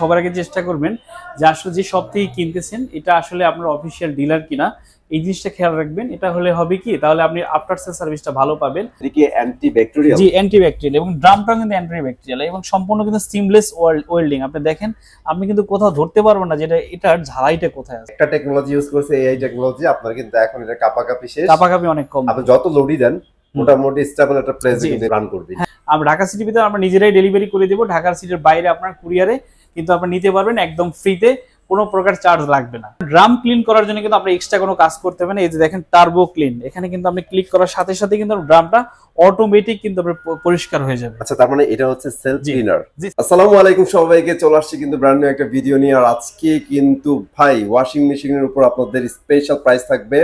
সবার আগে চেষ্টা করবেন যে আসলে যে সব থেকে কিনতেছেন এটা আসলে আপনার অফিসিয়াল ডিলার কিনা এই জিনিসটা খেয়াল রাখবেন। এটা হলে হবে কি? তাহলে আপনি আফটার সেল সার্ভিসটা ভালো পাবেন। এটা কি অ্যান্টি ব্যাকটেরিয়াল জি অ্যান্টিব্যাকটেরিয়াল এবং ড্রামটাও কিন্তু অ্যান্টিব্যাকটেরিয়াল এবং সম্পূর্ণ কিন্তু সিমলেস ওয়েল্ডিং আপনি দেখেন আপনি কিন্তু কোথাও ধরতে পারবেন না যেটা এটার ঝালাইটা কোথায় আছে। একটা টেকনোলজি ইউজ করছে এআই টেকনোলজি আপনার কিন্তু এখন এটা কাপাকাপি শেষ। কাপাকাপি অনেক কম। আপনি যত লোডই দেন মোটামুটি স্টেবল একটা প্লেসে রান করবে। আমরা ঢাকা সিটির ভিতরে আমরা নিজেরাই ডেলিভারি করে দেবো। ঢাকার সিটির বাইরে আপনার কুরিয়ারে কিন্তু আপনি নিতে পারবেন একদম ফ্রিতে কোনো প্রকার চার্জ লাগবে না। ড্রাম ক্লিন করার জন্য কিন্তু আপনি এক্সট্রা কোনো কাজ করতে হবে না। এই যে দেখেন টার্বো ক্লিন এখানে কিন্তু আপনি ক্লিক করার সাথে সাথে কিন্তু ড্রামটা অটোমেটিক কিন্তু পরিষ্কার হয়ে যাবে। আচ্ছা তার মানে এটা হচ্ছে সেলফ। ক্লিনার। আসসালামু আলাইকুম সবাইকে চলে আসছি কিন্তু ব্র্যান্ড নিউ একটা ভিডিও নিয়ে। আর আজকে কিন্তু ভাই ওয়াশিং মেশিনের উপর আপনাদের স্পেশাল প্রাইস থাকবে।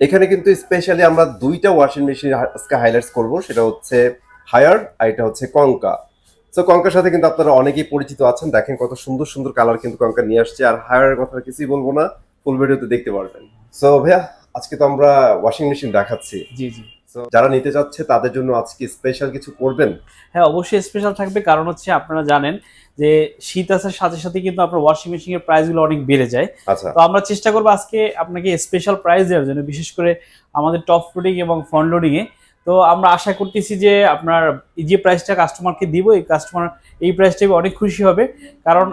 এখানে কিন্তু স্পেশালি আমরা দুইটা ওয়াশিং মেশিন আজকে হাইলাইটস করব। সেটা হচ্ছে হায়ার আর এটা হচ্ছে কঙ্কা তো কঙ্কার সাথে কিন্তু আপনারা অনেকেই পরিচিত আছেন। দেখেন কত সুন্দর সুন্দর কালার কিন্তু কঙ্কা নিয়ে আসছে। আর হায়ারের কথা কিছুই বলব না। ফুল ভিডিওতে দেখতে পারবেন। সো ভাইয়া আজকে তো আমরা ওয়াশিং মেশিন দেখাচ্ছি। জি জি। যারা নিতে চাচ্ছে তাদের জন্য আজকে স্পেশাল কিছু করবেন? হ্যাঁ অবশ্যই স্পেশাল থাকবে। কারণ হচ্ছে আপনারা জানেন যে শীত আসার সাথে সাথে কিন্তু আপনার ওয়াশিং মেশিনের প্রাইসগুলো অনেক বেড়ে যায়। আচ্ছা। তো আমরা চেষ্টা করব আজকে আপনাকে স্পেশাল প্রাইস দেওয়ার জন্য। বিশেষ করে আমাদের টপ লোডিং এবং ফ্রন্ট লোডিং এ তো আমরা আশা করতেছি যে আপনার এই যে প্রাইসটা কাস্টমারকে দিব এই কাস্টমার এই প্রাইসটা অনেক খুশি হবে। কারণ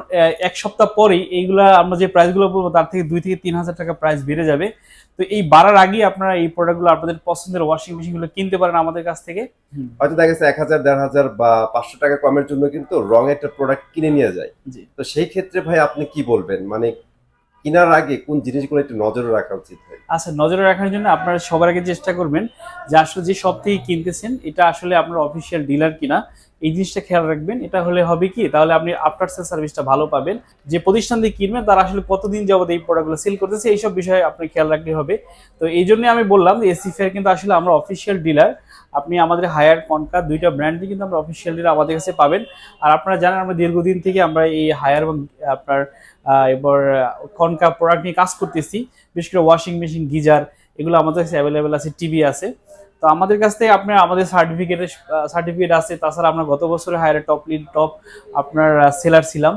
এক সপ্তাহ পরেই এইগুলা আমরা যে প্রাইসগুলো বলব তার থেকে দুই থেকে তিন হাজার টাকা প্রাইস বেড়ে যাবে। তো এই বাড়ার আগেই আপনারা এই প্রোডাক্টগুলো আপনাদের পছন্দের ওয়াশিং মেশিনগুলো কিনতে পারেন আমাদের কাছ থেকে। হয়তো দেখা গেছে এক হাজার দেড় হাজার বা পাঁচশো টাকা কমের জন্য কিন্তু রং একটা প্রোডাক্ট কিনে নিয়ে যায়। তো সেই ক্ষেত্রে ভাই আপনি কি বলবেন? মানে কেনার আগে কোন জিনিসগুলো একটু নজরে রাখা উচিত আচ্ছা নজরে রাখার জন্য আপনারা সবার আগে চেষ্টা করবেন যে আসলে যে সব থেকে কিনতেছেন, এটা আসলে আপনার অফিসিয়াল ডিলার কিনা, এই জিনিসটা খেয়াল রাখবেন। এটা হলে হবে কি? তাহলে আপনি আফটার সেল সার্ভিসটা ভালো পাবেন। যে প্রতিষ্ঠান দিয়ে কিনবেন, তারা আসলে কতদিন যাবত এই প্রোডাক্টগুলো সেল করতেছে, এইসব বিষয়ে আপনি খেয়াল রাখতে হবে। তো এই জন্য আমি বললাম যে এসি ফেয়ার কিন্তু আসলে আমরা অফিসিয়াল ডিলার আপনি আমাদের হায়ার কনকা দুইটা ব্র্যান্ডই কিন্তু আমরা অফিসিয়াল ডিলার আমাদের কাছে পাবেন। আর আপনারা জানেন, আমরা দীর্ঘদিন থেকে আমরা এই হায়ার এবং আপনার এবার কনকা প্রোডাক্ট নিয়ে কাজ করতেছি। বিশেষ করে ওয়াশিং মেশিন গিজার এগুলো আমাদের কাছে অ্যাভেলেবেল আছে টিভি আছে। তো আমাদের কাছ থেকে আপনার আমাদের সার্টিফিকেটের সার্টিফিকেট আছে। তাছাড়া আমরা গত বছরে হায়ার টপ লিড টপ আপনার সেলার ছিলাম।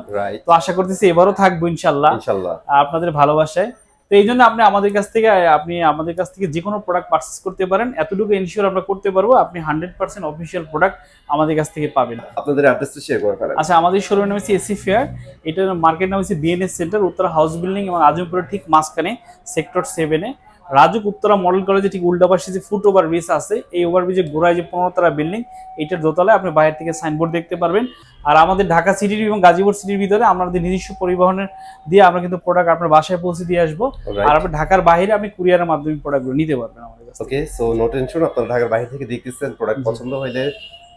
তো আশা করতেছি এবারও থাকব ইনশাল্লাহ। ইনশাল্লাহ। আপনাদের ভালোবাসায়। তো এই জন্য আপনি আমাদের কাছ থেকে আপনি আমাদের কাছ থেকে যে কোনো প্রোডাক্ট পারচেস করতে পারেন। এতটুকু ইনশিওর আমরা করতে পারব আপনি হান্ড্রেড পার্সেন্ট অফিসিয়াল প্রোডাক্ট আমাদের কাছ থেকে পাবেন। আপনাদের অ্যাড্রেসটা শেয়ার করে ফেলেন। আচ্ছা আমাদের শোরুমের নাম হচ্ছে এসি ফেয়ার এটার মার্কেট নাম হচ্ছে BNS centre Uttara house building এবং আজমপুরের ঠিক মাঝখানে সেক্টর সেভেনে রাজুক উত্তরা মডেল কলেজে ঠিক উল্টা পাশে যে ফুট ওভার ব্রিজ আছে এই ওভার ব্রিজের গোড়ায় যে পনেরোতলা বিল্ডিং এইটার দোতলায় আপনি বাইরে থেকে সাইনবোর্ড দেখতে পারবেন। আর আমাদের ঢাকা সিটির এবং গাজীপুর সিটির ভিতরে আমাদের নিজস্ব পরিবহনের দিয়ে আমরা কিন্তু প্রোডাক্ট আপনার বাসায় পৌঁছে দিয়ে আসব। আর আপনি ঢাকার বাইরে আপনি কুরিয়ারের মাধ্যমে প্রোডাক্টগুলো নিতে পারবেন আমাদের কাছে ওকে সো নো টেনশন আপনারা ঢাকার বাইরে থেকে দেখতেছেন প্রোডাক্ট পছন্দ হইলে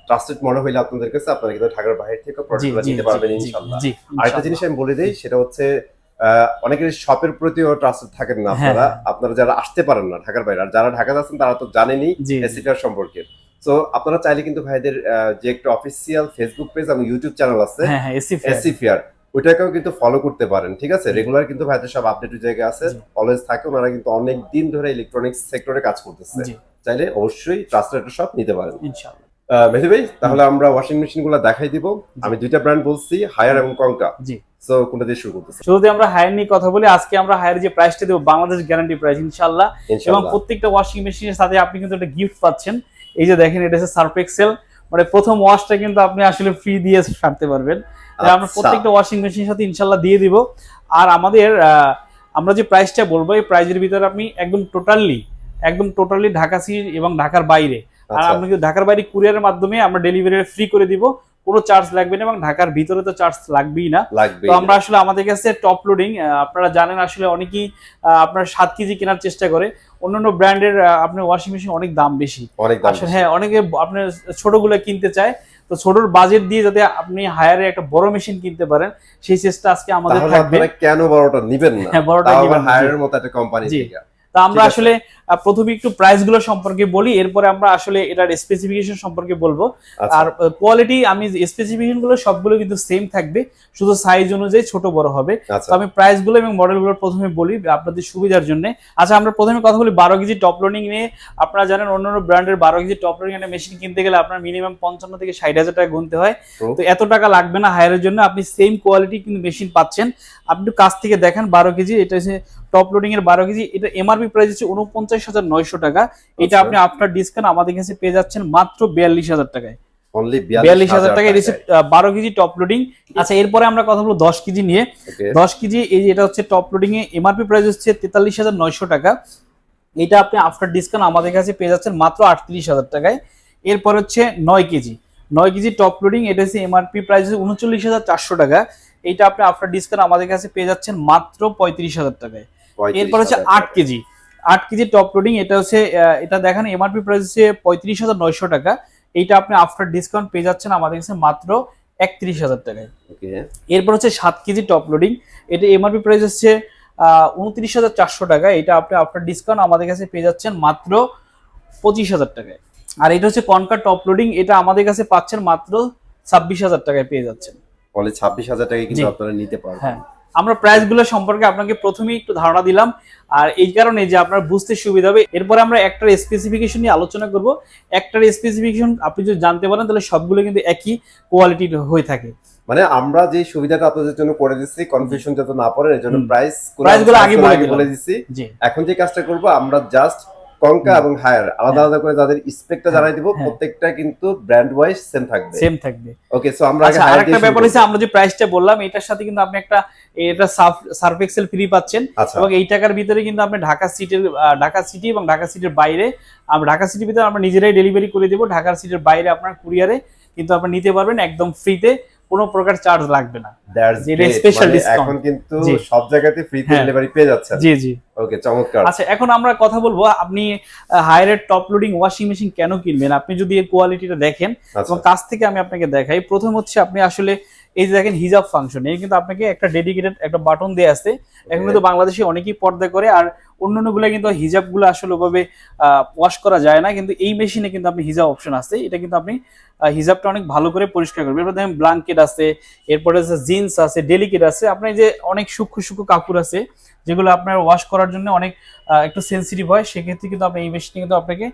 ট্রাস্টেড মনে হইলে আপনাদের কাছে আপনারা কিন্তু ঢাকার বাইরে থেকে প্রোডাক্টগুলো নিতে পারবেন ইনশাআল্লাহ আরেকটা ইনশাআল্লাহ। জিনিস আমি বলে দিই সেটা হচ্ছে অনেকের শপের প্রতিও ট্রাস্টেড থাকেন না হ্যাঁ, আপনারা। হ্যাঁ। আপনারা যারা আসতে পারেন না ঢাকার বাইরে আর যারা ঢাকাতে আছেন তারা তো জানেনই জি এসিফিয়ার সম্পর্কে। তো আপনারা চাইলে কিন্তু ভাইদের যে একটা অফিসিয়াল ফেসবুক পেজ এবং ইউটিউব চ্যানেল আছে হ্যাঁ হ্যাঁ এসি ফেয়ার ওইটাকেও কিন্তু ফলো করতে পারেন ঠিক আছে? রেগুলার কিন্তু ভাইদের সব আপডেট জায়গায় আছে। অলওয়েজ থাকে ওনারা কিন্তু অনেক দিন ধরে ইলেকট্রনিক্স সেক্টরে কাজ করতেছে। চাইলে অবশ্যই ট্রাস্টেড শপ নিতে পারেন। ইনশাআল্লাহ। মেহেদি ভাই তাহলে আমরা ওয়াশিং মেশিনগুলো দেখাই দিব। আমি দুইটা ব্র্যান্ড বলছি হায়ার এবং কঙ্কা জি। সো কোনটা দিয়ে শুরু করতেছে? শুরুতে আমরা হায়ার নিয়ে কথা বলি আজকে আমরা হায়ার যে প্রাইসটা দেবো বাংলাদেশ গ্যারান্টি প্রাইস এবং প্রত্যেকটা ওয়াশিং মেশিনের সাথে আপনি কিন্তু একটা গিফট পাচ্ছেন। এই যে দেখেন এটা হচ্ছে সার্ফ এক্সেল মানে প্রথম ওয়াশটা কিন্তু আপনি আসলে ফ্রি দিয়ে সারতে পারবেন। আমরা আচ্ছা। প্রত্যেকটা ওয়াশিং মেশিনের সাথে ইনশাল্লাহ দিয়ে দিব। আর আমাদের আমরা যে প্রাইসটা বলব এই প্রাইজের ভিতরে আপনি একদম টোটালি একদম টোটালি ঢাকা সিটি এবং ঢাকার বাইরে। আর আচ্ছা। আপনি ঢাকার বাইরে কুরিয়ারের মাধ্যমে আমরা ডেলিভারি ফ্রি করে দিব। কোনো চার্জ লাগবে না এবং ঢাকার ভিতরে তো চার্জ লাগবেই না। তো আমরা আসলে আমাদের কাছে টপ লোডিং আপনারা জানেন আসলে অনেকেই আপনার সাত কেজি কেনার চেষ্টা করে। অন্যান্য ব্র্যান্ডের আপনার ওয়াশিং মেশিন অনেক দাম বেশি। আসলে হ্যাঁ অনেকে আপনার ছোটগুলো কিনতে চায় তো ছোটর বাজেট দিয়ে যাতে আপনি হায়ারে একটা বড় মেশিন কিনতে পারেন সেই চেষ্টা আজকে আমাদের থাকবে। কেন বড়টা নিবেন না? হ্যাঁ বড়টা নিবেন। হায়ারের মতো একটা কোম্পানি থেকে। তা আমরা আসলে প্রথমে একটু প্রাইসগুলো সম্পর্কে বলি এরপরে আমরা আসলে এটার স্পেসিফিকেশন সম্পর্কে বলব। আচ্ছা। আর কোয়ালিটি আমি স্পেসিফিকেশনগুলো সবগুলো কিন্তু সেম থাকবে শুধু সাইজ অনুযায়ী ছোট বড় হবে। আচ্ছা। তো আমি প্রাইসগুলো এবং মডেলগুলো প্রথমে বলি আপনাদের সুবিধার জন্য। আচ্ছা আমরা প্রথমে কথা বলি বারো কেজি টপ লোডিং নিয়ে। আপনারা জানেন অন্যান্য ব্র্যান্ডের বারো কেজি টপ লোডিং একটা মেশিন কিনতে গেলে আপনার মিনিমাম পঞ্চান্ন থেকে ষাট হাজার টাকা গুনতে হয়। তো এত টাকা লাগবে না হায়ারের জন্য আপনি সেম কোয়ালিটি কিন্তু মেশিন পাচ্ছেন। আপনি একটু কাছ থেকে দেখেন বারো কেজি এটা হচ্ছে টপ লোডিং এর বারো কেজি এটা এমআরপি প্রাইস হচ্ছে উনপঞ্চাশ হাজার নয়শো টাকা। এটা আচ্ছা। আপনি আফটার ডিসকাউন্ট আমাদের কাছে পেয়ে যাচ্ছেন মাত্র বিয়াল্লিশ হাজার টাকায়। বিয়াল্লিশ হাজার টাকা বারো কেজি টপ লোডিং আচ্ছা এরপরে আমরা কথা বলব দশ কেজি নিয়ে। দশ কেজি এই যে এটা হচ্ছে টপ লোডিং এ এমআরপি প্রাইস হচ্ছে তেতাল্লিশ হাজার নয়শো টাকা। এটা আপনি আফটার ডিসকাউন্ট আমাদের কাছে পেয়ে যাচ্ছেন মাত্র আটত্রিশ হাজার টাকায়। এরপর হচ্ছে নয় কেজি। নয় কেজি টপ লোডিং এটা হচ্ছে এমআরপি প্রাইস হচ্ছে উনচল্লিশ হাজার চারশো টাকা। এটা আপনি আফটার ডিসকাউন্ট আমাদের কাছে পেয়ে যাচ্ছেন মাত্র পঁয়ত্রিশ হাজার টাকায়। এরপর হচ্ছে আট কেজি। আট কেজি টপ লোডিং এটা হচ্ছে এটা দেখেন এমআরপি প্রাইস হচ্ছে পঁয়ত্রিশ হাজার নয়শো টাকা। এইটা আপনি আফটার ডিসকাউন্ট পেয়ে যাচ্ছেন আমাদের কাছে মাত্র একত্রিশ হাজার টাকায়। এরপর হচ্ছে সাত কেজি টপ লোডিং এটা এমআরপি প্রাইস হচ্ছে উনত্রিশ হাজার চারশো টাকা। এটা আপনি আফটার ডিসকাউন্ট আমাদের কাছে পেয়ে যাচ্ছেন মাত্র পঁচিশ হাজার টাকায়। আর এটা হচ্ছে কনকার টপ লোডিং এটা আমাদের কাছে পাচ্ছেন মাত্র ছাব্বিশ হাজার টাকায় পেয়ে যাচ্ছেন। অনলি ছাব্বিশ হাজার টাকা কিন্তু আপনারা নিতে পারবেন। হ্যাঁ। আমরা প্রাইসগুলো সম্পর্কে আপনাকে প্রথমেই একটু ধারণা দিলাম। আর এই কারণে যে আপনার বুঝতে সুবিধা হবে এরপরে আমরা একটার স্পেসিফিকেশন নিয়ে আলোচনা করব। একটার স্পেসিফিকেশন আপনি যদি জানতে পারেন তাহলে সবগুলো কিন্তু একই কোয়ালিটির হয়ে থাকে। মানে আমরা যে সুবিধাটা আপনাদের জন্য করে দিচ্ছি কনফিউশন যাতে না পড়ে এর জন্য। প্রাইস Price গুলো আগে বলে। দিচ্ছি। জি। এখন যে কাজটা করব আমরা জাস্ট কঙ্কা এবং হায়ার আলাদা আলাদা করে যাদের স্পেকটা জানাই দিব হ্যাঁ। প্রত্যেকটা কিন্তু ব্র্যান্ড ওয়াইজ সেম থাকবে। সেম থাকবে। ওকে সো আমরা আগে আচ্ছা হায়ার আরেকটা ব্যাপার হচ্ছে আমরা যে প্রাইসটা বললাম এটার সাথে কিন্তু আপনি একটা এটা সার্ফ এক্সেল ফ্রি পাচ্ছেন। আচ্ছা। এবং এই টাকার ভিতরে কিন্তু আপনি ঢাকা সিটির ঢাকা সিটি এবং ঢাকা সিটির বাইরে আমরা ঢাকা সিটির ভিতরে আমরা নিজেরাই ডেলিভারি করে দেবো। ঢাকার সিটির বাইরে আপনার কুরিয়ারে কিন্তু আপনি নিতে পারবেন একদম ফ্রিতে কোনো প্রকার চার্জ লাগবে না। যে এটা special এখন কিন্তু সব জায়গাতে ফ্রিতে হ্যাঁ। ডেলিভারি পেয়ে যাচ্ছেন। জি জি। ওকে চমৎকার। আচ্ছা এখন আমরা কথা বলব আপনি হায়ারের টপ লোডিং ওয়াশিং মেশিন কেন কিনবেন? আপনি যদি এর কোয়ালিটিটা দেখেন আচ্ছা। এবং কাছ থেকে আমি আপনাকে দেখাই প্রথম হচ্ছে আপনি আসলে এই যে দেখেন হিজাব ফাংশন এই কিন্তু আপনাকে একটা ডেডিকেটেড একটা বাটন দেয়া আছে এখন কিন্তু বাংলাদেশে অনেকেই পর্দা করে আর অন্যান্যগুলা কিন্তু হিজাবগুলো আসলে ওভাবে ওয়াশ করা যায় না। কিন্তু এই মেশিনে কিন্তু আপনি হিজাব অপশন আছে। এটা কিন্তু আপনি হিজাবটা অনেক ভালো করে পরিষ্কার করবেন। এরপর দেখেন ব্ল্যাঙ্কেট আছে এরপরে আছে জিন্স আছে ডেলিকেট আছে। আপনার যে অনেক সূক্ষ্ম সূক্ষ্ম কাপড় আছে যেগুলো আপনার ওয়াশ করার জন্য অনেক একটু সেন্সিটিভ হয় সেক্ষেত্রে কিন্তু আপনি এই মেশিনে কিন্তু আপনাকে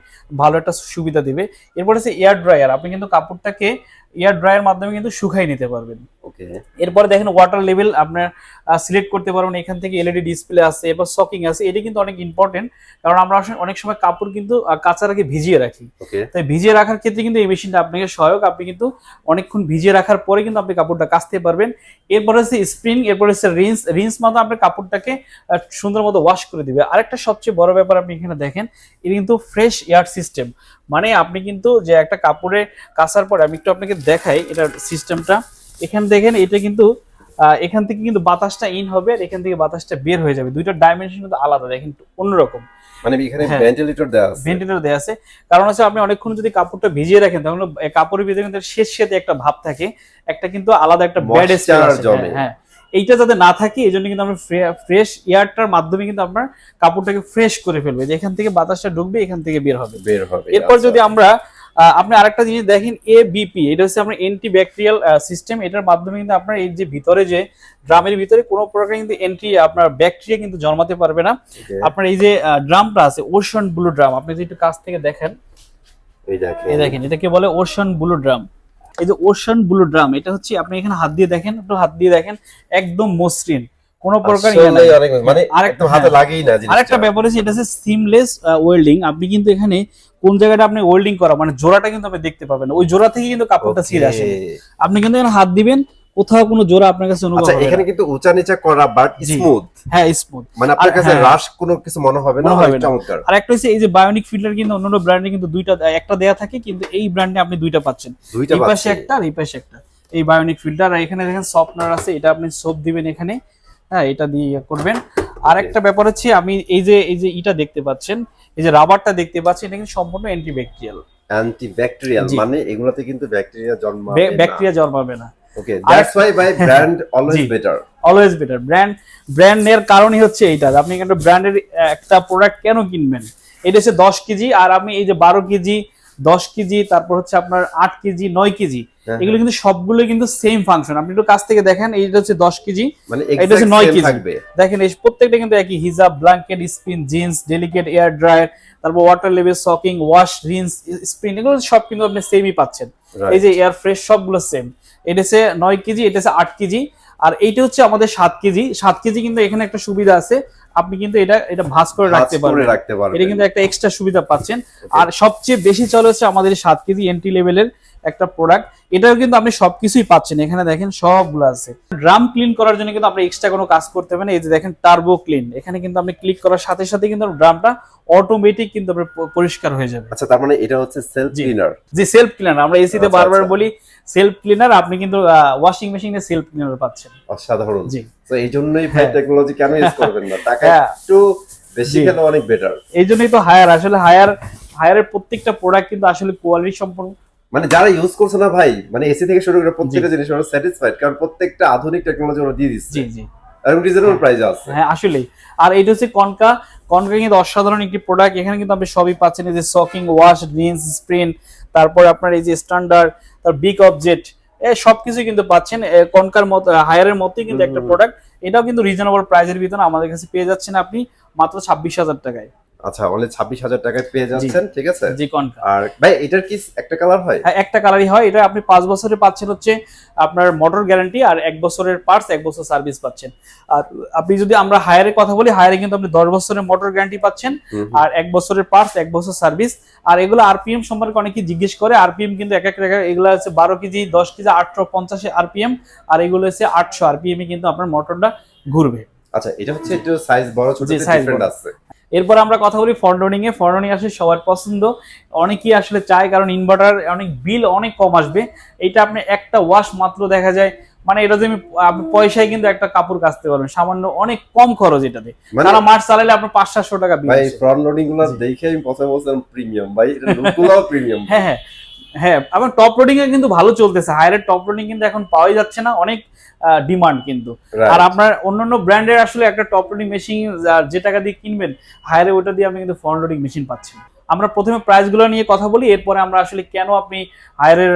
ভালো একটা সুবিধা দেবে। এরপর আছে এয়ার ড্রায়ার আপনি কিন্তু কাপড়টাকে এয়ার ড্রায়ার মাধ্যমে কিন্তু শুকাই নিতে পারবেন। ওকে এরপরে দেখেন ওয়াটার লেভেল আপনার সিলেক্ট করতে পারবেন। এখান থেকে এলইডি ডিসপ্লে আছে এরপর সকিং আছে। এটা কিন্তু অনেক ইম্পর্টেন্ট কারণ আমরা অনেক সময় কাপড় কিন্তু কাচার আগে ভিজিয়ে রাখি। তাই ভিজিয়ে রাখার ক্ষেত্রে কিন্তু এই মেশিনটা আপনাকে সহায়ক। আপনি কিন্তু অনেকক্ষণ ভিজিয়ে রাখার পরে কিন্তু আপনি কাপড়টা কাচতে পারবেন। এরপর হচ্ছে স্প্রিং এরপর হচ্ছে রিন্স রিন্স মাধ্যমে আপনার কাপড়টাকে সুন্দর মতো ওয়াশ করে দিবে। আরেকটা সবচেয়ে বড় ব্যাপার আপনি এখানে দেখেন এটা কিন্তু ফ্রেশ এয়ার সিস্টেম মানে আপনি কিন্তু যে একটা কাপড়ে কাচার পরে আমি একটু আপনাকে দেখাই এটার সিস্টেমটা এখানে দেখেন এটা কিন্তু এখান থেকে কিন্তু বাতাসটা ইন হবে আর এখান থেকে বাতাসটা বের হয়ে যাবে। দুইটা ডাইমেনশন কিন্তু আলাদা দেখেন অন্যরকম। মানে এখানে হ্যাঁ। ভেন্টিলেটর দেওয়া আছে। ভেন্টিলেটর দেওয়া আছে। কারণ হচ্ছে আপনি অনেকক্ষণ যদি কাপড়টা ভিজিয়ে রাখেন তাহলে কাপড়ের ভিতরে কিন্তু শেষ সাথে একটা ভাব থাকে। একটা কিন্তু আলাদা একটা ব্যাড। হ্যাঁ এইটা যাতে না থাকে এই জন্য কিন্তু আমরা ফ্রেশ এয়ারটার মাধ্যমে কিন্তু আপনার কাপড়টাকে ফ্রেশ করে ফেলবে। যে এখান থেকে বাতাসটা ঢুকবে এখান থেকে বের হবে। বের হবে এরপর আচ্ছা। যদি আমরা আপনি আরেকটা জিনিস দেখেন এ বিপি এটা হচ্ছে আপনার অ্যান্টি ব্যাকটেরিয়াল সিস্টেম এটার মাধ্যমে কিন্তু আপনার এই যে ভিতরে যে ড্রামের ভিতরে কোনো প্রকার কিন্তু এন্ট্রি আপনার ব্যাকটেরিয়া কিন্তু জন্মাতে পারবে না। আপনার এই যে ড্রামটা আছে ওশন ব্লু ড্রাম আপনি যদি একটু কাছ থেকে দেখেন। এই দেখেন। এটাকে বলে ওশান ব্লু ড্রাম এই যে ওশান ব্লু ড্রাম এটা হচ্ছে আপনি এখানে হাত দিয়ে দেখেন একটু হাত দিয়ে দেখেন একদম মসৃণ। কোনো প্রকার ইয়ে মানে আরেকটা- হাতে হ্যাঁ। লাগেই না আরেকটা ব্যাপার আছে এটা হচ্ছে সিমলেস ওয়েল্ডিং আপনি কিন্তু এখানে কোন জায়গাটা আপনি ওয়েল্ডিং করা মানে জোড়াটা কিন্তু আপনি দেখতে পাবেন। ওই জোড়া থেকে কিন্তু কাপড়টা ছিঁড়ে আসে। আপনি কিন্তু এখানে হাত দিবেন কোথাও কোনো জোড়া আপনার কাছে অনুভব আচ্ছা হবে এখানে। কিন্তু উঁচা নিচা করা বাট স্মুথ হ্যাঁ স্মুথ মানে আপনার কাছে হ্যাঁ। রাশ কোনো কিছু মনে হবে না হবে চমৎকার। আর একটা হচ্ছে এই যে বায়োনিক ফিল্টার কিন্তু অন্যান্য ব্র্যান্ডে কিন্তু দুইটা একটা দেয়া থাকে কিন্তু এই ব্র্যান্ডে আপনি দুইটা পাচ্ছেন। দুইটা এই পাশে একটা আর এই পাশে একটা। এই বায়োনিক ফিল্টার আর এখানে দেখেন সফটওয়্যার আছে এটা আপনি সোপ দিবেন এখানে। হ্যাঁ এটা দিয়ে ইয়ে করবেন। আর একটা ব্যাপার হচ্ছে আমি এই যে এই যে ইটা দেখতে পাচ্ছেন এই যে রাবারটা দেখতে পাচ্ছেন এটা কিন্তু সম্পূর্ণ অ্যান্টিব্যাকটেরিয়াল অ্যান্টি ব্যাকটেরিয়াল মানে এগুলোতে কিন্তু ব্যাকটেরিয়া জন্মাবে না। ব্যাকটেরিয়া জন্মাবে না। Okay that's why by brand always better always better brand ব্র্যান্ডের কারণই হচ্ছে এইটা আপনি কিন্তু ব্র্যান্ডের একটা প্রোডাক্ট কেন কিনবেন? এটা হচ্ছে দশ কেজি আর আমি এই যে বারো কেজি দশ কেজি তারপর হচ্ছে আপনার আট কেজি নয় কেজি এগুলো কিন্তু সবগুলো কিন্তু সেম ফাংশন আপনি একটু কাছ থেকে দেখেন এইটা হচ্ছে দশ কেজি মানে এটা হচ্ছে নয় কেজি। দেখেন এই প্রত্যেকটা কিন্তু একই হিজাব blanket spin jeans delicate air dryer তারপর water level soaking wash rinse spin এগুলো সব কিন্তু আপনি সেমই পাচ্ছেন। এই যে এয়ার ফ্রেশ সবগুলো সেম এটা হচ্ছে নয় কেজি এটা হচ্ছে আট কেজি আর এইটা হচ্ছে আমাদের সাত কেজি। সাত কেজি কিন্তু এখানে একটা সুবিধা আছে আপনি কিন্তু এটা এটা ভাঁজ করে রাখতে পারবেন। রাখতে পারবেন। এটা কিন্তু একটা এক্সট্রা সুবিধা পাচ্ছেন। আর সবচেয়ে বেশি চলে হচ্ছে আমাদের সাত কেজি এন্ট্রি লেভেলের একটা প্রোডাক্ট এটাও কিন্তু আপনি সবকিছুই পাচ্ছেন। এখানে দেখেন সবগুলো আছে। ড্রাম ক্লিন করার জন্য কিন্তু আপনি এক্সট্রা কোনো কাজ করতে হবে না। এই যে দেখেন টার্বো ক্লিন এখানে কিন্তু আপনি ক্লিক করার সাথে সাথে কিন্তু ড্রামটা অটোমেটিক কিন্তু পরিষ্কার হয়ে যাবে। আচ্ছা তার মানে এটা হচ্ছে সেলফ ক্লিনার যে সেলফ ক্লিনার আমরা এসিতে আচ্ছা, বারবার আচ্ছা। বলি সেলফ ক্লিনার আপনি কিন্তু ওয়াশিং মেশিনে সেলফ ক্লিনার পাচ্ছেন। অসাধারণ। জি। তো এই জন্যই ভাই। টেকনোলজি কেন ইউজ করবেন না। টাকা হ্যাঁ। একটু বেশি জি। গেলে অনেক বেটার এই জন্যই তো হায়ার আসলে হায়ার হায়ারের প্রত্যেকটা প্রোডাক্ট কিন্তু আসলে কোয়ালিটি সম্পূর্ণ মানে যারা ইউজ করছে না ভাই মানে এসি থেকে শুরু করে প্রত্যেকটা জিনিস ওরা স্যাটিসফাইড কারণ প্রত্যেকটা আধুনিক টেকনোলজি ওরা দিয়ে দিচ্ছে। জি জি। এবং রিজনেবল প্রাইসে আছে। হ্যাঁ আসলেই। আর এটা হচ্ছে কনকা কনকা কিন্তু অসাধারণ একটি প্রোডাক্ট এখানে কিন্তু আপনি সবই পাচ্ছেন। এই যে সকিং ওয়াশ রিন্স স্প্রিন তারপর আপনার এই যে স্ট্যান্ডার্ড তার বিগ অবজেক্ট এ সবকিছু কিন্তু পাচ্ছেন। কনকার মতো হায়ারের মতোই কিন্তু একটা প্রোডাক্ট এটাও কিন্তু রিজনেবল প্রাইসের ভিতরে আমাদের কাছে পেয়ে যাচ্ছেন আপনি মাত্র ছাব্বিশ হাজার টাকায়। আচ্ছা অনলি ছাব্বিশ হাজার টাকায় পেয়ে যাচ্ছেন ঠিক আছে? জি আর ভাই এটার কি একটা কালার হয়? হ্যাঁ একটা কালারই হয়। এটা আপনি পাঁচ বছরে পাচ্ছেন হচ্ছে আপনার মোটর গ্যারান্টি আর এক বছরের পার্টস এক বছর সার্ভিস পাচ্ছেন। আর আপনি যদি আমরা হায়ারের কথা বলি হায়ারে কিন্তু আপনি দশ বছরের মোটর গ্যারান্টি পাচ্ছেন। আর এক বছরের পার্টস এক বছর সার্ভিস আর এগুলো আরপিএম সম্পর্কে অনেকে জিজ্ঞেস করে। আরপিএম কিন্তু এক এক এগুলো হচ্ছে বারো কেজি দশ কেজি আটশো পঞ্চাশে আরপিএম আর এগুলো হচ্ছে আটশো। আরপিএম কিন্তু আপনার মোটরটা ঘুরবে। আচ্ছা এটা হচ্ছে একটু সাইজ বড় ছোট ডিফারেন্ট আছে। এরপর আমরা কথা বলি ফন্ডনিং এ। ফন্ডনিং আসলে সবার পছন্দ। অনেকেই আসলে চায় কারণ ইনভার্টার অনেক বিল অনেক কম আসবে। এটা আপনি একটা ওয়াশ মাত্র দেখা যায়। মানে এটা যদি আপনি পয়সায় কিন্তু একটা কাপড় কাচতে পারবেন। সামান্য অনেক কম খরচ এটাতে। মানে তারা মাস চালাইলে আপনার পাঁচ সাতশো টাকা বিল ভাই ফ্রন্ট লোডিংগুলো দেখে আমি প্রথমে বলছিলাম প্রিমিয়াম ভাই এটা প্রিমিয়াম হ্যাঁ হ্যাঁ। হ্যাঁ আমার টপ রোডিং এ কিন্তু ভালো চলতেছে। হায়ারের টপ রোডিং কিন্তু এখন পাওয়া যাচ্ছে না অনেক ডিমান্ড কিন্তু। আর আপনার অন্যান্য ব্র্যান্ডের আসলে একটা টপ রোডিং মেশিন যে টাকা দিয়ে কিনবেন হায়ারে ওটা দিয়ে আপনি কিন্তু ফ্রন্ট রোডিং মেশিন পাচ্ছেন। আমরা প্রথমে প্রাইসগুলো নিয়ে কথা বলি এরপরে আমরা আসলে কেন আপনি হায়ারের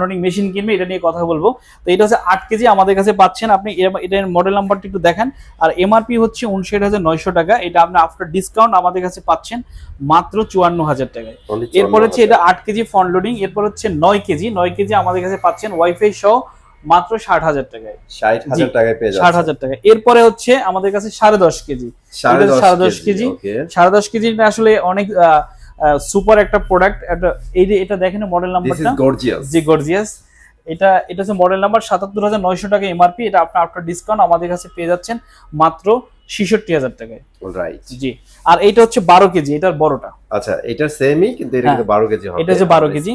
লোডিং মেশিন কিনবেন এটা নিয়ে কথা বলব। তো এটা হচ্ছে আট কেজি আমাদের কাছে পাচ্ছেন আপনি এটার মডেল নাম্বারটি একটু দেখেন। আর এমআরপি হচ্ছে উনষাট হাজার নয়শো টাকা এটা আপনি আফটার ডিসকাউন্ট আমাদের কাছে পাচ্ছেন মাত্র চুয়ান্ন হাজার টাকায়। এরপর হচ্ছে এটা আট কেজি ফ্রন্ট লোডিং এরপর হচ্ছে নয় কেজি নয় কেজি আমাদের কাছে পাচ্ছেন ওয়াইফাই সহ মাত্র ষাট হাজার টাকায়। ষাট হাজার টাকায় পেয়ে ষাট হাজার টাকা এরপরে হচ্ছে আমাদের কাছে সাড়ে দশ কেজি। সাড়ে দশ কেজি। সাড়ে দশ কেজি আসলে অনেক সুপার একটা প্রোডাক্ট এটা এই যে এটা দেখেন মডেল নাম্বার নাম্বারটা গর্জিয়াস জি গর্জিয়াস এটা এটা হচ্ছে মডেল নাম্বার সাতাত্তর হাজার নয়শো টাকা এমআরপি এটা আপনার আফটার ডিসকাউন্ট আমাদের কাছে পেয়ে যাচ্ছেন মাত্র ছেষট্টি হাজার টাকায়। রাইট জি। আর এইটা হচ্ছে বারো কেজি এটার বড়টা। আচ্ছা এটা সেমই কিন্তু এটা হ্যাঁ। কিন্তু বারো কেজি এটা হচ্ছে 12 কেজি।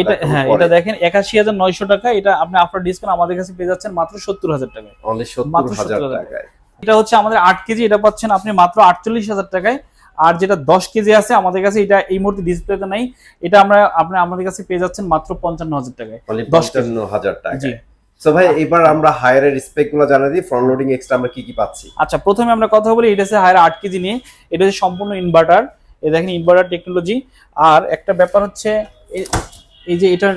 এটা হ্যাঁ এটা দেখেন একাশি হাজার নয়শো টাকা। এটা আপনি আফটার ডিসকাউন্ট আমাদের কাছে পেয়ে যাচ্ছেন মাত্র সত্তর হাজার টাকায়। মাত্র সত্তর হাজার টাকায়। এটা হচ্ছে আমাদের আট কেজি এটা পাচ্ছেন আপনি মাত্র আটচল্লিশ হাজার টাকায়। আর যেটা দশ কেজি আছে আমাদের কাছে এটা এই মুহূর্তে ডিসপ্লেতে নাই। এটা আমরা আপনি আমাদের কাছে পেয়ে যাচ্ছেন মাত্র পঞ্চান্ন হাজার টাকায়। 10 হাজার জি। টাকায় সো ভাই, এবার আমরা হায়ারের স্পেকগুলো জানা দিই ফ্রন্ট লোডিং এক্সট্রা আমরা কি কি পাচ্ছি? আচ্ছা প্রথমে আমরা কথা বলি, এটা হচ্ছে হায়ার আট কেজি নিয়ে, এটা হচ্ছে সম্পূর্ণ ইনভার্টার এ দেখেন ইনভার্টার টেকনোলজি আর একটা ব্যাপার হচ্ছে এই যে এটার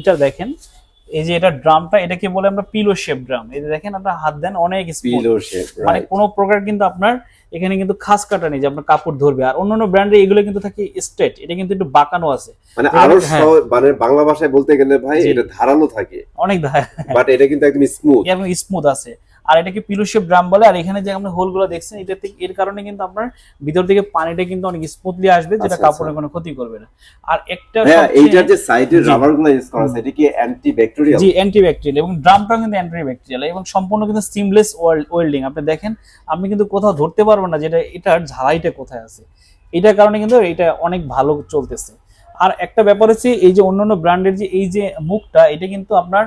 এটা দেখেন এই যে এটা ড্রামটা এটাকে বলে আমরা পিলো শেপ ড্রাম? এই যে দেখেন আপনার হাত দেন অনেক পিলো শেপ মানে কোনো প্রকার কিন্তু আপনার এখানে কিন্তু খাস কাটা নেই যে আপনার কাপড় ধরবে। আর অন্যান্য ব্র্যান্ডে এগুলো কিন্তু থাকে স্ট্রেট এটা কিন্তু একটু বাঁকানো আছে। মানে আরও হ্যাঁ। মানে বাংলা ভাষায় বলতে গেলে ভাই। এটা ধারালো থাকে। অনেক বাট এটা কিন্তু একদম স্মুথ একদম স্মুথ আছে। আর এটাকে পিলুশেপ ড্রাম বলে আর এখানে যে আমরা হোলগুলো দেখছেন এটা থেকে এর কারণে কিন্তু আপনার ভিতর থেকে পানিটা কিন্তু অনেক স্মুথলি আসবে যেটা আচ্ছা, কাপড়ের কোনো ক্ষতি করবে না। আর একটা হ্যাঁ এইটার যে সাইডের জি। রাবারগুলো ইউজ করা আছে এটা কি অ্যান্টি ব্যাকটেরিয়াল জি অ্যান্টিব্যাকটেরিয়াল এবং ড্রামটাও কিন্তু অ্যান্টিব্যাকটেরিয়াল এবং সম্পূর্ণ কিন্তু সিমলেস ওয়েল্ডিং আপনি দেখেন আপনি কিন্তু কোথাও ধরতে পারবেন না যেটা এটার ঝালাইটা কোথায় আছে। এটার কারণে কিন্তু এটা অনেক ভালো চলতেছে। আর একটা ব্যাপার হচ্ছে এই যে অন্যান্য ব্র্যান্ডের যে এই যে মুখটা এটা কিন্তু আপনার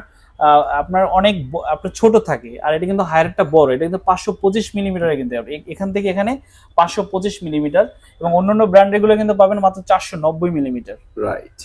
আপনার অনেক আপনার ছোট থাকে আর এটা কিন্তু হায়ারটা বড় এটা কিন্তু পাঁচশো পঁচিশ মিলিমিটারে কিন্তু এখান থেকে এখানে পাঁচশো পঁচিশ মিলিমিটার এবং অন্যান্য ব্র্যান্ড এগুলো কিন্তু পাবেন মাত্র চারশো নব্বই মিলিমিটার রাইট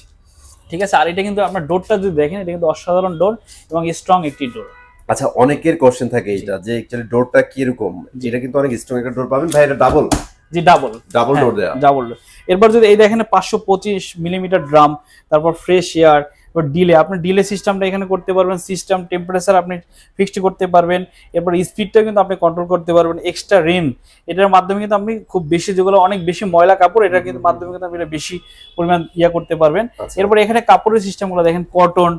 ঠিক আছে আর এটা কিন্তু আপনার ডোরটা যদি দেখেন এটা কিন্তু অসাধারণ ডোর এবং স্ট্রং একটি ডোর। আচ্ছা অনেকের কোশ্চেন থাকে এইটা যে অ্যাকচুয়ালি ডোরটা কীরকম? যেটা কিন্তু অনেক স্ট্রং একটা ডোর পাবেন। ভাই এটা double G double double door দেয়া। ডাবল এরপর যদি এই দেখেন পাঁচশো পঁচিশ মিলিমিটার ড্রাম তারপর ফ্রেশ এয়ার এবার ডিলে আপনি ডিলে সিস্টেমটা এখানে করতে পারবেন সিস্টেম টেম্পারেচার আপনি ফিক্সড করতে পারবেন এরপর স্পিডটা কিন্তু আপনি কন্ট্রোল করতে পারবেন এক্সট্রা রেন এটার মাধ্যমে কিন্তু আপনি খুব বেশি যেগুলো অনেক বেশি ময়লা কাপড় এটা কিন্তু মাধ্যমে কিন্তু আপনি এটা বেশি পরিমাণ ইয়া করতে পারবেন আচ্ছা। এরপর এখানে কাপড়ের সিস্টেমগুলো দেখেন কটন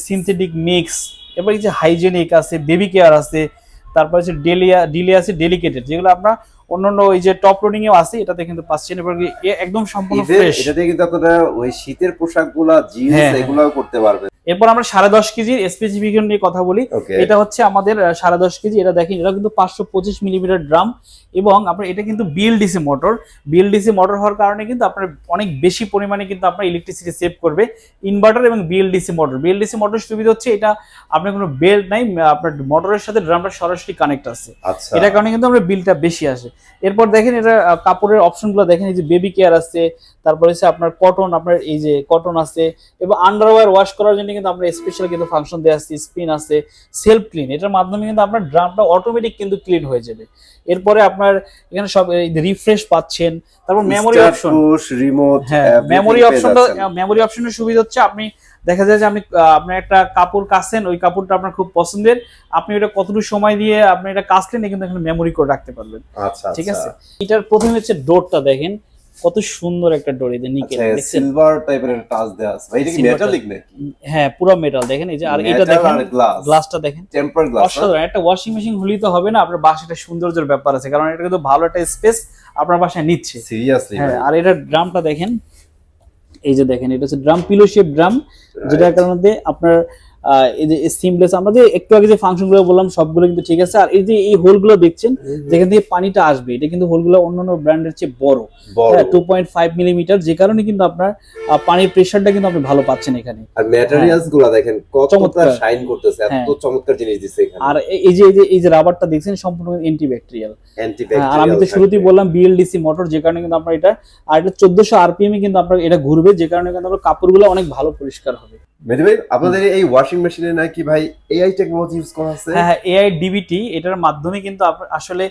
সিনথেটিক মিক্স এরপর এই যে হাইজেনিক আছে বেবি কেয়ার আছে তারপর হচ্ছে ডেলিয়া ডিলে আছে ডেলিকেটেড যেগুলো আপনার অন্যান্য ওই যে টপ রোডিং এও আছে এটাতে কিন্তু পাচ্ছেন এবং একদম সম্পূর্ণ ফ্রেশ এটাতে কিন্তু আপনারা ওই শীতের পোশাকগুলা জিন্স হ্যাঁ, হ্যাঁ। এগুলাও করতে পারবেন। এরপর আমরা সাড়ে দশ কেজির স্পেসিফিকেশন নিয়ে কথা বলি। এটা হচ্ছে আমাদের সাড়ে দশ কেজি। এটা দেখেন এটা কিন্তু পাঁচশো পঁচিশ মিলিমিটার ড্রাম এবং আপনার এটা কিন্তু বিএলডিসি মোটর বিএলডিসি মোটর হওয়ার কারণে কিন্তু আপনার অনেক বেশি পরিমাণে কিন্তু আপনার ইলেকট্রিসিটি সেভ করবে ইনভার্টার এবং বিএলডিসি মোটর বিএলডিসি মোটর সুবিধা হচ্ছে এটা আপনার কোনো বেল্ট নাই আপনার মোটরের সাথে ড্রামটা সরাসরি কানেক্ট আছে। আচ্ছা। এটার কারণে কিন্তু আমরা বিলটা বেশি আসে। এরপর দেখেন এটা কাপড়ের অপশনগুলো দেখেন এই যে বেবি কেয়ার আছে তারপরে হচ্ছে আপনার কটন আপনার এই যে কটন আছে এবং আন্ডারওয়্যার ওয়াশ করার জন্য কিন্তু আমরা স্পেশাল কিন্তু ফাংশন দেওয়া আছে স্পিন আছে সেলফ ক্লিন এটার মাধ্যমে কিন্তু আপনার ড্রামটা অটোমেটিক কিন্তু ক্লিন হয়ে যাবে। এরপরে আপনার এখানে সব রিফ্রেশ পাচ্ছেন তারপর মেমোরি অপশন পুশ রিমোট হ্যাঁ মেমোরি অপশনটা মেমোরি অপশনের সুবিধা হচ্ছে আপনি দেখা যায় যে আমি আহ, আপনার একটা কাপড় কাছেন ওই কাপড়টা আপনার খুব পছন্দের আপনি ওটা কতটুকু সময় দিয়ে আপনি এটা কাচলেন কিন্তু এখানে মেমোরি করে রাখতে পারবেন। আচ্ছা ঠিক আছে? এটার প্রথমে হচ্ছে ডোরটা দেখেন। কত সুন্দর একটা ডোর নিকেল সিলভার টাইপের টাচ দেয়া আছে। ভাই এটা কি মেটালিক নাকি? হ্যাঁ পুরো মেটাল দেখেন এই যে আর এটা দেখেন গ্লাসটা দেখেন। টেম্পার গ্লাস অসাধারণ একটা ওয়াশিং মেশিন হলেই তো হবে না আপনার বাসায় একটা সৌন্দর্যের ব্যাপার আছে কারণ এটা কিন্তু ভালো একটা স্পেস আপনার বাসায় নিচ্ছে। সিরিয়াসলি হ্যাঁ আর এটার ড্রামটা দেখেন এই যে দেখেন এটা হচ্ছে ড্রাম পিলো শেপ ড্রাম যেটার কারণে আপনার এই যে সিমলেস আমরা যে একটু আগে যে ফাংশনগুলো বললাম সবগুলো কিন্তু ঠিক আছে। আর এই যে এই হোলগুলো দেখছেন যেখান থেকে পানিটা আসবে এটা কিন্তু হোলগুলো অন্যান্য ব্র্যান্ডের চেয়ে বড়। টু পয়েন্ট ফাইভ মিলিমিটার যে কারণে কিন্তু আপনার পানির প্রেশারটা কিন্তু আপনি ভালো পাচ্ছেন এখানে। আর ম্যাটেরিয়ালসগুলা দেখেন চমৎকার। শাইন করতেছে এত হ্যাঁ। চমৎকার জিনিস দিছে এখানে। আর এই যে এই যে এই যে রাবারটা দেখছেন সম্পূর্ণ অ্যান্টিব্যাকটেরিয়াল অ্যান্টি আর আমি তো শুরুতেই বললাম বিএলডিসি মোটর যে কারণে কিন্তু আপনার এটা আর এটা চোদ্দশো আরপিএম এ কিন্তু আপনার এটা ঘুরবে যে কারণে কিন্তু আপনার কাপড়গুলো অনেক ভালো পরিষ্কার হবে। ভাই আপনাদের এই ওয়াশিং মেশিনে নাকি ভাই এআই টেকনোলজি ইউজ করা আছে? হ্যাঁ হ্যাঁ এআই ডিবিটি এটার মাধ্যমে কিন্তু আসলে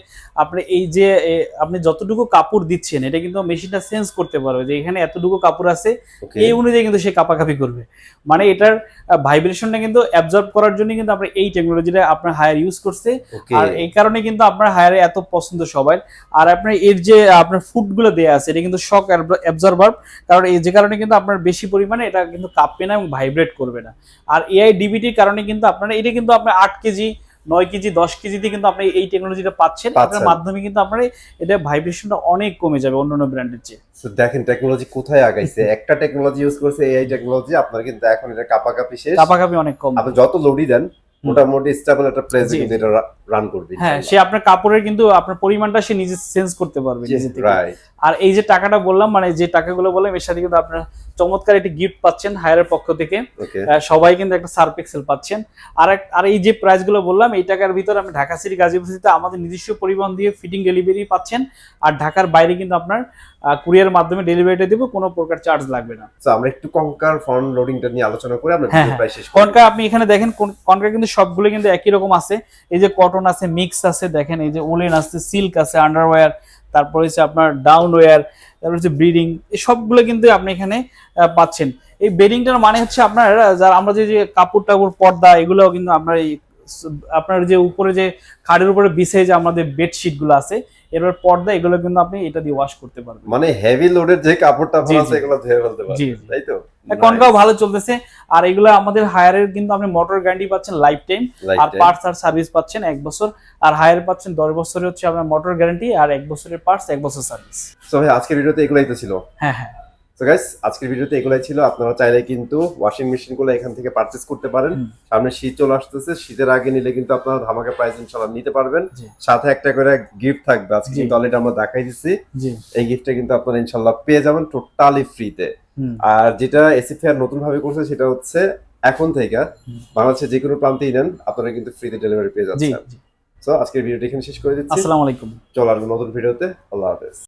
আপনি এই যে আপনি যতটুকু কাপড় দিচ্ছেন এটা কিন্তু মেশিনটা সেন্স করতে পারবে যে এখানে এতটুকু কাপড় আছে এই অনুযায়ী কিন্তু সে কাপাকাপি করবে। মানে এটার ভাইব্রেশনটা কিন্তু অ্যাবজর্ব করার জন্য কিন্তু আপনার এই টেকনোলজিটা আপনার হায়ার ইউজ করছে। আর এই কারণে কিন্তু আপনার হায়ারে এত পছন্দ সবার আর আপনার এর যে আপনার ফুডগুলো দেয়া আছে এটা কিন্তু শক অ্যাবজর্ভার কারণ এই যে কারণে কিন্তু আপনার বেশি পরিমাণে এটা কিন্তু কাঁপবে না এবং ভাইব্রেট করবে না। আর এআই ডিবিটির কারণে কিন্তু আপনার এটা কিন্তু আপনার আট কেজি নয় কেজি দশ কেজিতে কিন্তু আপনি এই টেকনোলজিটা পাচ্ছেন। পাচ্ছেন। মাধ্যমে কিন্তু আপনার এটা ভাইব্রেশনটা অনেক কমে যাবে অন্যান্য ব্র্যান্ডের চেয়ে। দেখেন টেকনোলজি কোথায় আগাইছে? একটা টেকনোলজি ইউজ করছে এআই টেকনোলজি আপনার কিন্তু এখন এটা কাপাকাপি শেষ। কাপাকাপি অনেক কম। আপনি যত লোডই দেন মোটামুটি স্টেবল একটা কিন্তু এটা রান করবে হ্যাঁ সে আপনার কাপড়ের কিন্তু আপনার পরিমাণটা সে নিজে সেন্স করতে পারবে নিজে থেকে। আর এই যে টাকাটা বললাম মানে যে টাকাগুলো বললাম এর সাথে কিন্তু আপনার চমৎকার একটি গিফট পাচ্ছেন হায়ারের পক্ষ থেকে। সবাই কিন্তু একটা সার্ফ এক্সেল পাচ্ছেন। আর আর এই যে প্রাইসগুলো বললাম এই টাকার ভিতরে আপনি ঢাকা সিটি গাজীপুর সিটিতে আমাদের নিজস্ব পরিবহন দিয়ে ফিটিং ডেলিভারি পাচ্ছেন। আর ঢাকার বাইরে কিন্তু আপনার কুরিয়ার মাধ্যমে ডেলিভারিটা দেবো কোনো প্রকার চার্জ লাগবে না। তো আমরা একটু কঙ্কার ফ্রন্ট লোডিংটা নিয়ে আলোচনা করে আমরা হ্যাঁ, ভিডিও শেষ করি। কনকা আপনি এখানে দেখেন কনকা কিন্তু সবগুলো কিন্তু একই রকম আছে। এই যে কটন আছে মিক্স আছে দেখেন এই যে উলেন আছে সিল্ক আছে আন্ডারওয়্যার তারপর হচ্ছে আপনার ডাউন ওয়্যার তারপর হচ্ছে ব্রিডিং এই সবগুলো কিন্তু আপনি এখানে পাচ্ছেন। এই ব্রিডিংটার মানে হচ্ছে আপনার যার আমরা যে যে কাপড় টাপড় পর্দা এগুলো কিন্তু আমরা এই, আপনার যে উপরে যে খাটের উপরে বিশেষ যে আমাদের বেডশিটগুলো আছে এরপর পর্দা এগুলো কিন্তু আপনি এটা দিয়ে ওয়াশ করতে পারবেন। মানে হেভি লোডের যে কাপড়টা ভালো আছে এগুলো ধুয়ে ফেলতে পারবে জি জি। তাই তো? কনকাও ভালো চলতেছে। আর এগুলো আমাদের হায়ারের কিন্তু আপনি মোটর গ্যারান্টি পাচ্ছেন লাইফ টাইম আর পার্টস আর সার্ভিস পাচ্ছেন এক বছর। আর হায়ার পাচ্ছেন দশ বছরের হচ্ছে আপনার মোটর গ্যারান্টি আর এক বছরের পার্টস এক বছর সার্ভিস তো ভাই আজকের ভিডিওতে এগুলাই তো ছিল। হ্যাঁ হ্যাঁ। তো গাইস আজকের ভিডিওতে এগুলাই ছিল। আপনারা চাইলে কিন্তু ওয়াশিং মেশিনগুলো এখান থেকে পারচেজ করতে পারেন। সামনে শীত চলে আসতেছে। শীতের আগে নিলে কিন্তু আপনারা ধামাকা প্রাইস ইনশাআল্লাহ নিতে পারবেন। সাথে একটা করে গিফট থাকবে। আজকে। কিন্তু অলরেডি আমরা দেখাই দিচ্ছি এই গিফটটা কিন্তু আপনারা ইনশাআল্লাহ পেয়ে যাবেন টোটালি ফ্রিতে আর যেটা এসি ফেয়ার নতুন ভাবে করছে সেটা হচ্ছে এখন থেকে। বাংলাদেশের যে কোনো প্রান্তেই নেন আপনারা কিন্তু ফ্রিতে ডেলিভারি পেয়ে যাচ্ছেন। তো আজকের ভিডিওটা এখানে শেষ করে দিচ্ছি। আসসালামু আলাইকুম। চল আসব নতুন ভিডিওতে। আল্লাহ হাফেজ।